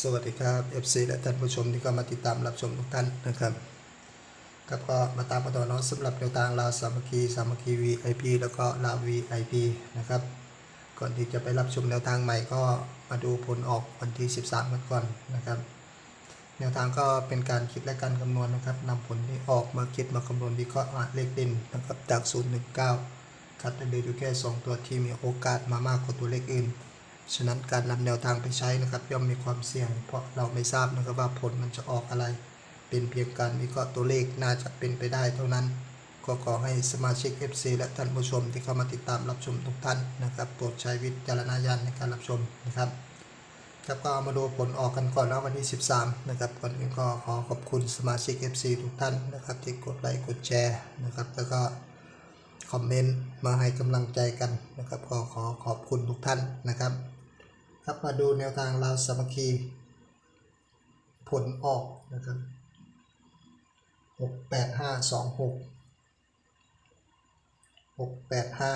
สวัสดีครับ FC และท่านผู้ชมที่ก็มาติดตามรับชมทุกท่านนะครับครับก็มาตามกันต่อเนาะสำหรับแนวทางลาวสามัคคีสามัคคี VIP แล้วก็ลาว VIP นะครับ ก่อนที่จะไปรับชมแนวทางใหม่ก็มาดูผลออกวันที่ 13 กันก่อนนะครับ แนวทางก็เป็นการคิดและการคำนวณนะครับนำผลที่ออกมาคิดมาคำนวณวิเคราะห์เลขเด่นนะครับจาก 019คัดได้เลยอยู่แค่ 2 ตัวที่มีโอกาสมามากกว่าตัวเลขอื่น ฉะนั้นการนำแนวทางไปใช้นะครับ ย่อมมีความเสี่ยง เพราะเราไม่ทราบนะครับว่าผลมันจะออกอะไร เป็นเพียงการวิเคราะห์ตัวเลขน่าจะเป็นไปได้เท่านั้น ก็ขอให้สมาชิก FC และท่านผู้ชมที่เข้ามาติดตามรับชมทุกท่านนะครับโปรดใช้วิจารณญาณในการรับชมนะครับครับก็มาดูผลออกกันก่อนแล้ววันที่ 13 นะครับก่อนอื่นก็ขอขอบคุณสมาชิก FC ทุกท่านนะครับที่กดไลค์กดแชร์นะครับ แล้วก็คอมเมนต์มาให้กำลังใจกันนะครับ ก็ขอขอบคุณทุกท่านนะครับ ครับมาดูแนวทางเราสามัคคีผลออกนะครับหกแปดห้าสองหกหกแปดห้า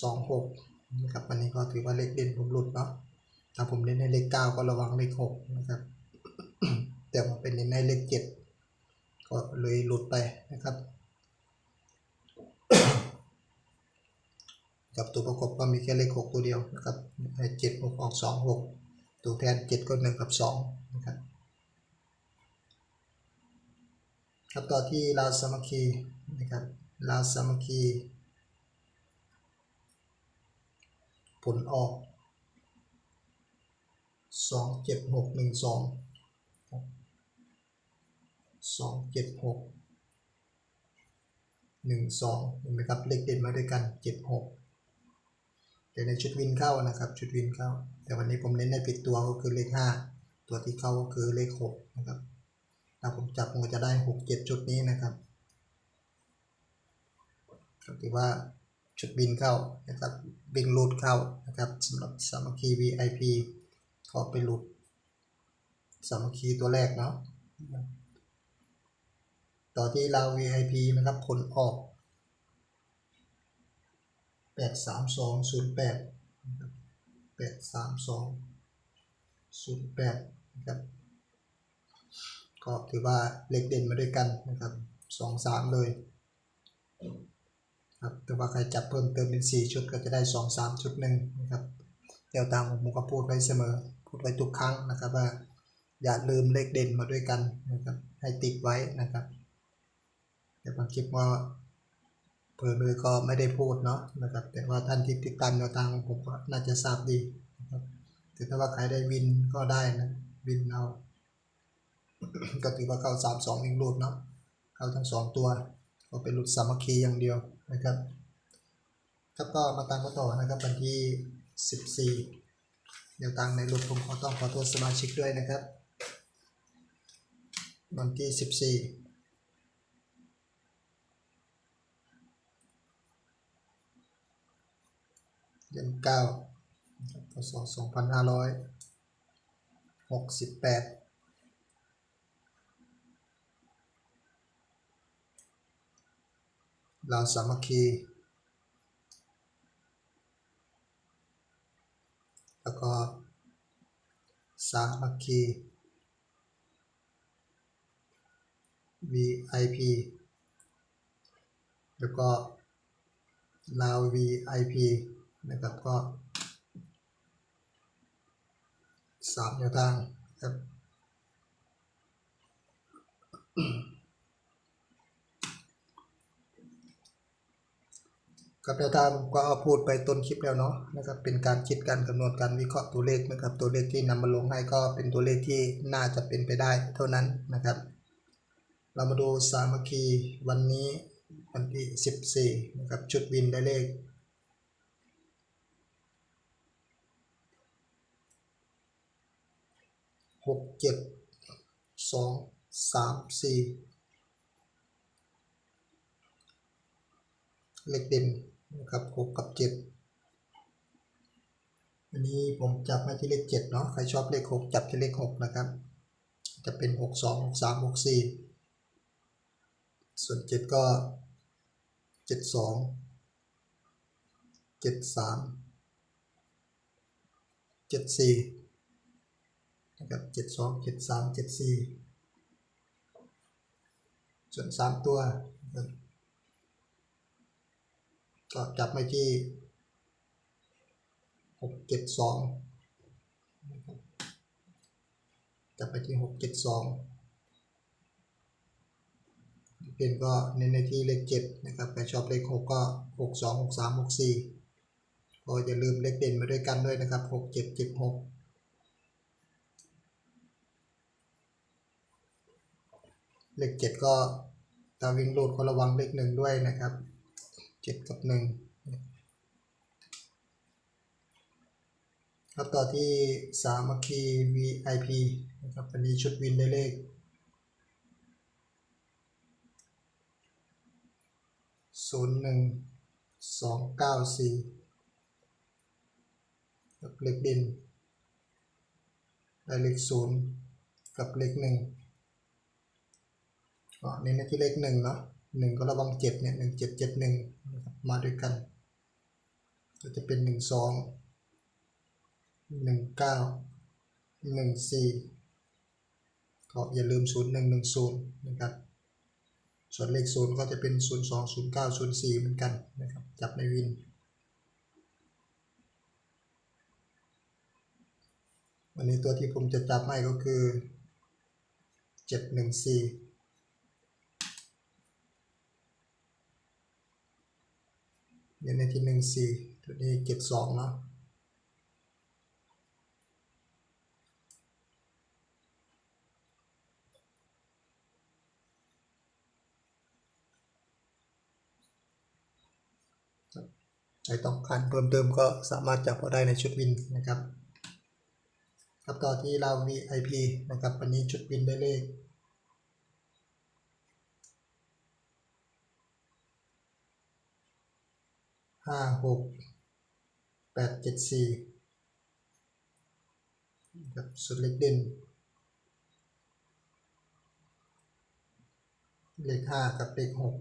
สองหกนะครับวันนี้ก็ถือว่าเลขเด่นผมหลุดเนาะถ้าผมเล่นในเลขเก้าก็ระวังเลขหกนะครับ แต่ว่าเป็นเล่นในเลขเจ็ดก็เลยหลุดไปนะครับ กับตัวประกบก็มีแค่เลขหกตัวเดียวนะครับเจ็ดหกออกสองหกตัวแทนเจ็ดก็หนึ่งกับสองนะครับครับต่อที่ลาวสามัคคีนะครับลาวสามัคคี ผลออกสองเจ็ดหกหนึ่งสองสองเจ็ดหกหนึ่งสองเห็นไหมครับเลขเด่นมาด้วยกันเจ็ดหก แต่ในชุดวินเข้านะครับชุดวินเข้า แต่วันนี้ผมเน้นในผิดตัวก็คือเลขห้าตัวที่เข้าก็คือเลขหกนะครับถ้าผมจับผมก็จะได้หกเจ็ดชุดนี้นะครับก็ถือว่าชุดบินเข้านะครับบินรูดเข้านะครับสำหรับสามัคคี VIP ก็ไปรูดสามัคคีตัวแรกเนาะต่อที่เรา VIP นะครับผลออก แปดสามสองศูนย์แปดแปดสามสองศูนย์แปดนะครับก็ถือว่าเลขเด่นมาด้วยกันนะครับสองสามเลยครับแต่ว่าใครจับเพิ่มเติมเป็นสี่ชุดก็จะได้สองสามชุดหนึ่งนะครับเดี๋ยวตามผมก็พูดไว้เสมอ พูดไว้ทุกครั้งนะครับว่าอย่าลืมเลขเด่นมาด้วยกันนะครับให้ติดไว้นะครับแต่บางคลิปว่า เพื่อมือก็ไม่ได้พูดเนาะนะครับ แต่ว่าท่านที่ติดตามแนวทางของผมก็น่าจะทราบดีนะครับถือว่าใครได้วินก็ได้นะวินเอาก็ถือว่าเข้าสามสองหนึ่งรูดเนาะเข้าทั้งสองตัว ก็เป็นรูดสามัคคีอย่างเดียวนะครับครับก็มาตามกันต่อนะครับวันที่ 14 เดี๋ยวตังในรูปผมขอต้องขอโทษสมาชิกด้วยนะครับ วันที่สิบสี่ เดือนเก้าพศสองพันห้าร้อยหกสิบแปดลาวสามัคคี แล้วก็ สามัคคี VIP แล้วก็ลาว VIP นะครับก็สามแนวทางครับกับแนวทางผมก็พูดไปต้นคลิปแล้วเนาะนะครับ เป็นการคิดการคำนวณการวิเคราะห์ตัวเลขนะครับ ตัวเลขที่นำมาลงให้ก็เป็นตัวเลขที่น่าจะเป็นไปได้เท่านั้นนะครับ เรามาดูสามัคคีวันนี้วันที่ 14นะครับชุดวินได้เลข หกเจ็ดสองสามสี่เลขเด่นนะครับหกกับเจ็ดอันนี้ผมจับมาที่เลขเจ็ดเนาะใครชอบเลขหกจับที่เลขหกนะครับ จะเป็นหกสองหกสามหกสี่ส่วนเจ็ดก็เจ็ดสองเจ็ดสามเจ็ดสี่ นะครับเจ็ดสองเจ็ดสามเจ็ดสี่ส่วนสามตัวก็จับไปที่หกเจ็ดสองจับไปที่หกเจ็ดสองเป็นก็เน้นในที่เลขเจ็ดนะครับใครชอบเลขหกก็หกสองหกสามหกสี่ก็อย่าลืมเลขเด่นมาด้วยกันด้วยนะครับหกเจ็ดเจ็ดหก เลขเจ็ดก็ตาวิ่งลูดก็ระวังเลขหนึ่งด้วยนะครับเจ็ดกับหนึ่งครับต่อที่สามัคคี VIP นะครับวันนี้ชุดวินได้เลขศูนย์หนึ่งสองเก้าสี่กับเลขดินได้เลขศูนย์กับเลขหนึ่ง ก็เน้นที่เลขหนึ่งเนาะหนึ่งก็ระวังเจ็ดเนี่ยหนึ่งเจ็ดเจ็ดหนึ่งมาด้วยกัน ก็จะเป็นหนึ่งสองหนึ่งเก้าหนึ่งสี่ก็อย่าลืมศูนย์หนึ่งหนึ่งศูนย์นะครับ ส่วนเลขศูนย์ก็จะเป็นศูนย์สองศูนย์เก้าศูนย์สี่เหมือนกันนะครับ จับในวินวันนี้ตัวที่ผมจะจับให้ก็คือเจ็ดหนึ่งสี่ ดี๋ยวในที่หนึ่งสี่ตัวนี้เจ็ดสองเนาะใครต้องการเพิ่มเติมก็สามารถจับเอาได้ในชุดวินนะครับครับต่อที่เรา VIP นะครับ วันนี้ชุดวินได้เลข ห้าหกแปดเจ็ดสี่ครับสุดเล็กเด่นเลขห้ากับเลขหก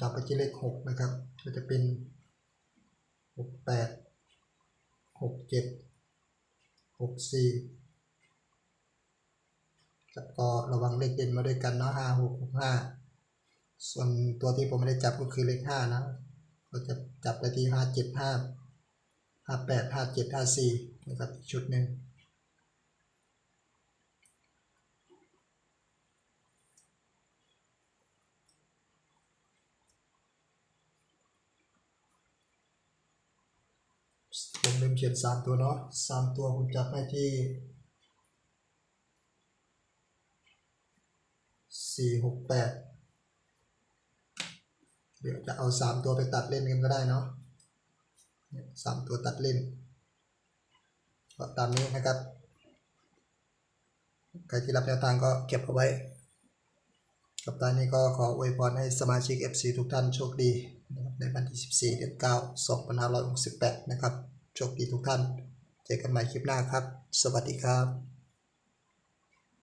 ต่อไปที่เลขหกนะครับ ก็จะเป็นหกแปดหกเจ็ดหกสี่ครับก็ระวังเลขเด่นมาด้วยกันเนาะห้าหกหกห้าส่วนตัวที่ผมไม่ได้จับก็คือเลขห้านะ เราจะจับไปที่ห้าเจ็ดห้าห้าแปดห้าเจ็ดห้าสี่นะครับชุดหนึ่งผมลืมเขียนสามตัวเนาะสามตัวผมจับให้ที่สี่หกแปด ดี๋ยวจะเอาสามตัวไปตัดเล่นกันก็ได้เนาะสามตัวตัดเล่นก็ตามนี้นะครับ ใครที่รับแนวทางก็เก็บเอาไว้ กับตอนนี้ก็ขออวยพรให้สมาชิก FC ทุกท่านโชคดีนะครับในวันที่ 14 เดือน9 2568 นะครับ โชคดีทุกท่าน เจอกันใหม่คลิปหน้าครับ สวัสดีครับ